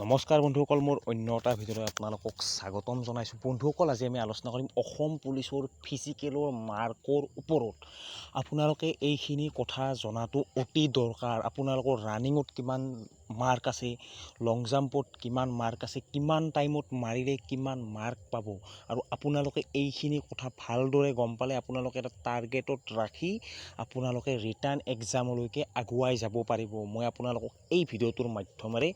নমস্কাৰ বন্ধুসকল মোৰ অন্য এটা ভিডিঅ'লৈ আপোনালোকক স্বাগতম জনাইছোঁ। বন্ধুসকল আজি আমি আলোচনা কৰিম অসম পুলিচৰ ফিজিকেলৰ মাৰ্কৰ ওপৰত। আপোনালোকে এইখিনি কথা জনাটো অতি দৰকাৰ। আপোনালোকৰ ৰানিঙত কিমান মাৰ্ক আছে লং জাম্পত কিমান মাৰ্ক আছে, কিমান টাইমত মাৰিলে কিমান মাৰ্ক পাব আৰু আপোনালোকে এইখিনি কথা ভালদৰে গম পালে আপোনালোকে এটা টাৰ্গেটত ৰাখি আপোনালোকে ৰিটাৰ্ণ এক্সামলৈকে আগুৱাই যাব পাৰিব। মই আপোনালোকক এই ভিডিঅ'টোৰ মাধ্যমেৰে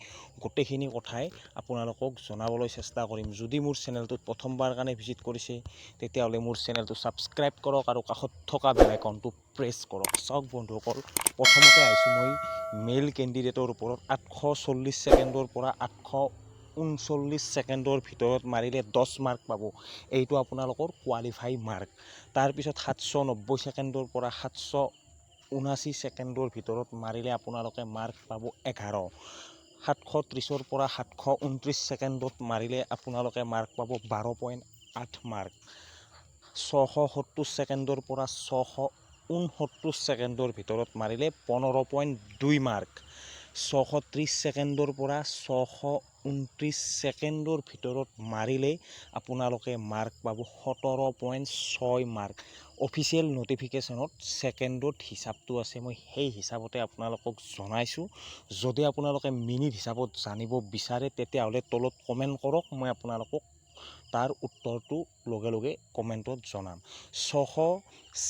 গোটেইখিনি কথাই আপোনালোকক জনাবলৈ চেষ্টা কৰিম। যদি মোৰ চেনেলটোত প্ৰথমবাৰ কাৰণে ভিজিট কৰিছে, তেতিয়াহ'লে মোৰ চেনেলটো ছাবস্ক্ৰাইব কৰক আৰু কাষত থকা বেল আইকনটো প্ৰেছ কৰক। চাওক বন্ধুসকল, প্ৰথমতে আহিছোঁ মই মেল কেণ্ডিডেটৰ ওপৰত আঠশ চল্লিছ ছেকেণ্ডৰ পৰা আঠশ ঊনচল্লিছ ছেকেণ্ডৰ ভিতৰত মাৰিলে দহ মাৰ্ক পাব। এইটো আপোনালোকৰ কোৱালিফাই মাৰ্ক তাৰপিছত সাতশ নব্বৈ ছেকেণ্ডৰ পৰা সাতশ ঊনাশী ছেকেণ্ডৰ ভিতৰত মাৰিলে আপোনালোকে মাৰ্ক পাব এঘাৰ। সাতশ ত্ৰিছৰ পৰা সাতশ ঊনত্ৰিছ ছেকেণ্ডত মাৰিলে আপোনালোকে মাৰ্ক পাব বাৰ পইণ্ট আঠ মাৰ্ক ছশ সত্তৰ ছেকেণ্ডৰ পৰা ছশ ঊনসত্তৰ ছেকেণ্ডৰ ভিতৰত মাৰিলে পোন্ধৰ পইণ্ট দুই মাৰ্ক ছশ ত্ৰিছ ছেকেণ্ডৰ পৰা ছশ ঊনত্ৰিছ ছেকেণ্ডৰ ভিতৰত মাৰিলে আপোনালোকে মাৰ্ক পাব সোতৰ পইণ্ট ছয় মাৰ্ক অফিচিয়েল নটিফিকেশ্যনত ছেকেণ্ডত হিচাপটো আছে, মই সেই হিচাপতে আপোনালোকক জনাইছোঁ। যদি আপোনালোকে মিনিট হিচাপত জানিব বিচাৰে, তেতিয়াহ'লে তলত কমেণ্ট কৰক, মই আপোনালোকক তাৰ উত্তৰটো লগে লগে কমেণ্টত জনাম। ছশ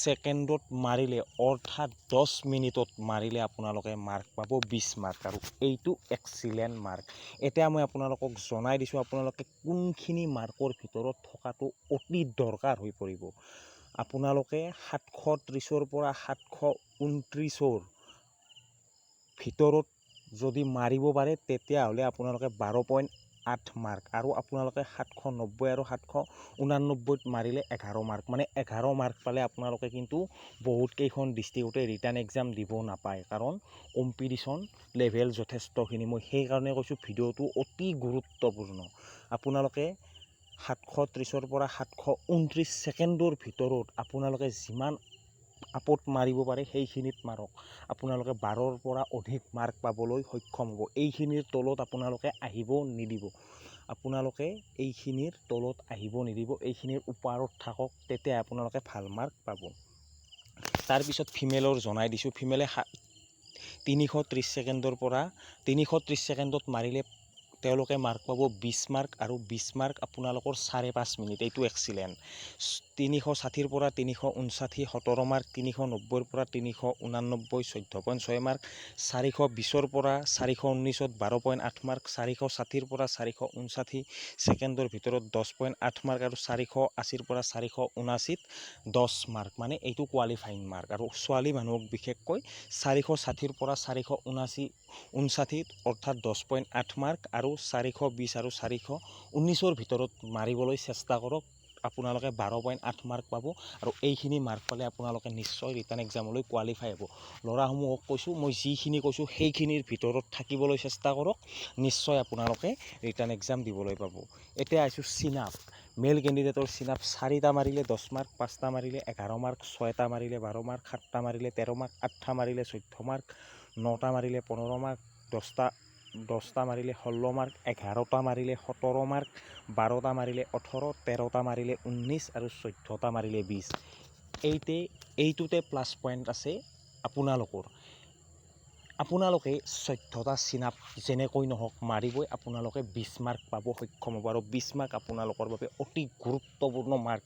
ছেকেণ্ডত মাৰিলে, অৰ্থাৎ দহ মিনিটত মাৰিলে আপোনালোকে মাৰ্ক পাব বিছ মাৰ্ক আৰু এইটো এক্সিলেণ্ট মাৰ্ক এতিয়া মই আপোনালোকক জনাই দিছোঁ আপোনালোকে কোনখিনি মাৰ্কৰ ভিতৰত থকাটো অতি দৰকাৰ হৈ পৰিব। আপোনালোকে সাতশ ত্ৰিছৰ পৰা সাতশ ঊনত্ৰিছৰ ভিতৰত যদি মাৰিব পাৰে, তেতিয়াহ'লে আপোনালোকে বাৰ পইণ্ট আঠ মাৰ্ক আৰু আপোনালোকে সাতশ নব্বৈ আৰু সাতশ ঊনানব্বৈত মাৰিলে এঘাৰ মাৰ্ক মানে এঘাৰ মাৰ্ক পালে আপোনালোকে কিন্তু বহুতকেইখন ডিষ্ট্ৰিক্টতে ৰিটাৰ্ণ এক্সাম দিব নাপায়। কাৰণ কম্পিটিশ্যন লেভেল যথেষ্টখিনি। মই সেইকাৰণে কৈছোঁ ভিডিঅ'টো অতি গুৰুত্বপূৰ্ণ। আপোনালোকে সাতশ ত্ৰিছৰ পৰা সাতশ ঊনত্ৰিছ ছেকেণ্ডৰ ভিতৰত আপোনালোকে যিমান আপত মাৰিব পাৰে, সেইখিনিত মাৰক। আপোনালোকে বাৰৰ পৰা অধিক মাৰ্ক পাবলৈ সক্ষম হ'ব। এইখিনিৰ তলত আপোনালোকে আহিব নিদিব। আপোনালোকে এইখিনিৰ তলত আহিব নিদিব। এইখিনিৰ ওপৰত থাকক তেতিয়া আপোনালোকে ভালো মাৰ্ক পাব। তাৰপিছত ফিমেলৰ জনাই দিছোঁ। ফিমেলে তিনিশ ত্ৰিছ ছেকেণ্ডৰ পৰা তিনিশ ত্ৰিছ ছেকেণ্ডত মাৰিলে তেওঁলোকে মাৰ্ক পাব বিছ মাৰ্ক আৰু বিছ মাৰ্ক আপোনালোকৰ চাৰে পাঁচ মিনিট, এইটো এক্সিলেণ্ট তিনিশ ষাঠিৰ পৰা তিনিশ ঊনষাঠি, সোতৰ মাৰ্ক তিনিশ নব্বৈৰ পৰা তিনিশ ঊনানব্বৈ চৈধ্য পইণ্ট ছয় মাৰ্ক চাৰিশ বিছৰ পৰা চাৰিশ ঊনৈছত বাৰ পইণ্ট আঠ মাৰ্ক চাৰিশ ষাঠিৰ পৰা চাৰিশ ঊনষাঠি, ছেকেণ্ডৰ ভিতৰত দহ পইণ্ট আঠ মাৰ্ক আৰু চাৰিশ আশীৰ পৰা চাৰিশ ঊনাশীত দহ মাৰ্ক মানে এইটো কোৱালিফাইং মাৰ্ক আৰু ছোৱালী মানুহক বিশেষকৈ চাৰিশ ষাঠিৰ পৰা চাৰিশ ঊনাশী, ঊনষাঠিত অৰ্থাৎ দহ পইণ্ট আঠ মাৰ্ক আৰু চাৰিশ বিছ আৰু চাৰিশ ঊনৈছৰ ভিতৰত মাৰিবলৈ চেষ্টা কৰক। আপোনালোকে বাৰ পইণ্ট আঠ মাৰ্ক পাব আৰু এইখিনি মাৰ্ক পালে আপোনালোকে নিশ্চয় ৰিটাৰ্ণ এক্সামলৈ কোৱালিফাই হ'ব। ল'ৰাসমূহক কৈছোঁ, মই যিখিনি কৈছোঁ, সেইখিনিৰ ভিতৰত থাকিবলৈ চেষ্টা কৰক। নিশ্চয় আপোনালোকে ৰিটাৰ্ণ এক্সাম দিবলৈ পাব। এতিয়া আহিছোঁ চিনাপ। মেল কেণ্ডিডেটৰ চিনাপ চাৰিটা মাৰিলে দহ মাৰ্ক, পাঁচটা মাৰিলে এঘাৰ মাৰ্ক, ছয়টা মাৰিলে বাৰ মাৰ্ক, সাতটা মাৰিলে তেৰ মাৰ্ক, আঠটা মাৰিলে চৈধ্য মাৰ্ক, নটা মাৰিলে পোন্ধৰ মাৰ্ক, দহটা দহটা মাৰিলে ষোল্ল মাৰ্ক, এঘাৰটা মাৰিলে সোতৰ মাৰ্ক, বাৰটা মাৰিলে ওঠৰ, তেৰটা মাৰিলে ঊনৈছ আৰু চৈধ্যটা মাৰিলে বিছ এইতে, এইটোতে প্লাছ পইণ্ট আছে আপোনালোকৰ। আপোনালোকে চৈধ্যটা চিনাপ যেনেকৈ নহওক মাৰিবই, আপোনালোকে বিছ মাৰ্ক পাব, সক্ষম হ'ব আৰু বিছ মাৰ্ক আপোনালোকৰ বাবে অতি গুৰুত্বপূৰ্ণ মাৰ্ক।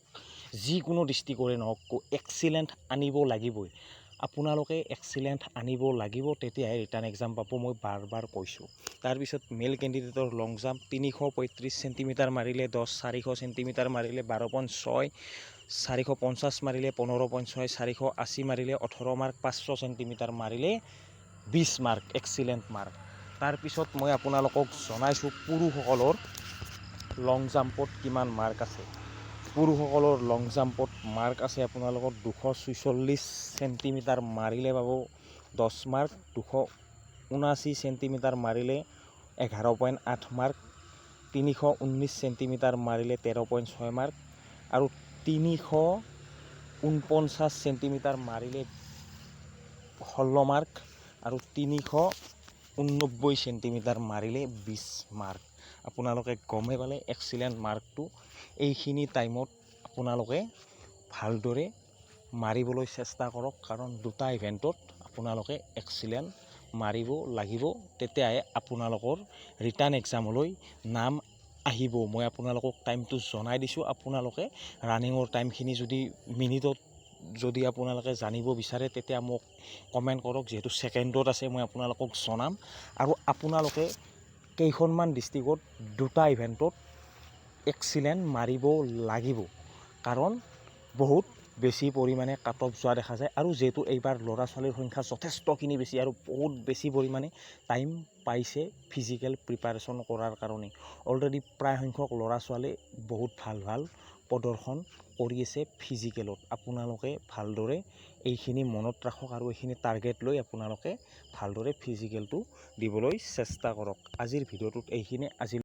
যিকোনো ডিষ্ট্ৰিক্টৰে নহওক এক্সিলেণ্ট আনিব লাগিবই। আপোনালোকে এক্সিলেণ্ট আনিব লাগিব, তেতিয়াহে ৰিটাৰ্ণ এক্সাম পাব, মই বাৰ বাৰ কৈছোঁ। তাৰপিছত মেল কেণ্ডিডেটৰ লং জাম্প তিনিশ পঁয়ত্ৰিছ চেণ্টিমিটাৰ মাৰিলে দহ, চাৰিশ চেণ্টিমিটাৰ মাৰিলে বাৰ পইণ্ট ছয়, চাৰিশ পঞ্চাছ মাৰিলে পোন্ধৰ পইণ্ট ছয়, চাৰিশ আশী মাৰিলে ওঠৰ মাৰ্ক পাঁচশো চেণ্টিমিটাৰ মাৰিলে বিছ মাৰ্ক এক্সিলেণ্ট মাৰ্ক তাৰপিছত মই আপোনালোকক জনাইছোঁ পুৰুষসকলৰ লং জাম্পত কিমান মাৰ্ক আছে। পুৰুষসকলৰ লং জাম্পত মাৰ্ক আছে আপোনালোকৰ দুশ ছয়চল্লিছ চেণ্টিমিটাৰ মাৰিলে পাব, দহ মাৰ্ক দুশ ঊনাশী চেণ্টিমিটাৰ মাৰিলে এঘাৰ পইণ্ট আঠ মাৰ্ক তিনিশ ঊনৈছ চেণ্টিমিটাৰ মাৰিলে তেৰ পইণ্ট ছয় মাৰ্ক আৰু তিনিশ ঊনপঞ্চাছ চেণ্টিমিটাৰ মাৰিলে ষোল্ল মাৰ্ক আৰু তিনিশ ঊননব্বৈ চেণ্টিমিটাৰ মাৰিলে বিছ মাৰ্ক আপোনালোকে গমেই পালে এক্সিলেণ্ট মাৰ্কটো এইখিনি টাইমত আপোনালোকে ভালদৰে মাৰিবলৈ চেষ্টা কৰক কাৰণ দুটা ইভেণ্টত আপোনালোকে এক্সিলেণ্ট মাৰিব লাগিব। তেতিয়াহে আপোনালোকৰ ৰিটাৰ্ণ এক্সামলৈ নাম আহিব। মই আপোনালোকক টাইমটো জনাই দিছোঁ। আপোনালোকে ৰানিঙৰ টাইমখিনি যদি মিনিটত যদি আপোনালোকে জানিব বিচাৰে তেতিয়া মোক কমেণ্ট কৰক। যিহেতু ছেকেণ্ডত আছে মই আপোনালোকক জনাম। আৰু আপোনালোকে কেইখনমান ডিষ্ট্ৰিক্টত দুটা ইভেণ্টত এক্সিলেণ্ট মাৰিব লাগিব। কাৰণ বহুত বেছি পৰিমাণে কাট অফ যোৱা দেখা যায় আৰু যিহেতু এইবাৰ ল'ৰা ছোৱালীৰ সংখ্যা যথেষ্টখিনি বেছি আৰু বহুত বেছি পৰিমাণে টাইম পাইছে ফিজিকেল প্ৰিপাৰেশ্যন কৰাৰ কাৰণে। অলৰেডি প্ৰায় সংখ্যক ল'ৰা ছোৱালীয়ে বহুত ভাল ভাল প্ৰদৰ্শন কৰি আছে ফিজিকেলত আপোনালোকে ভালদৰে এইখিনি মনত ৰাখক আৰু এইখিনি টাৰ্গেট লৈ আপোনালোকে ভালদৰে ফিজিকেলটো দিবলৈ চেষ্টা কৰক। আজিৰ ভিডিঅ'টোত এইখিনি আজি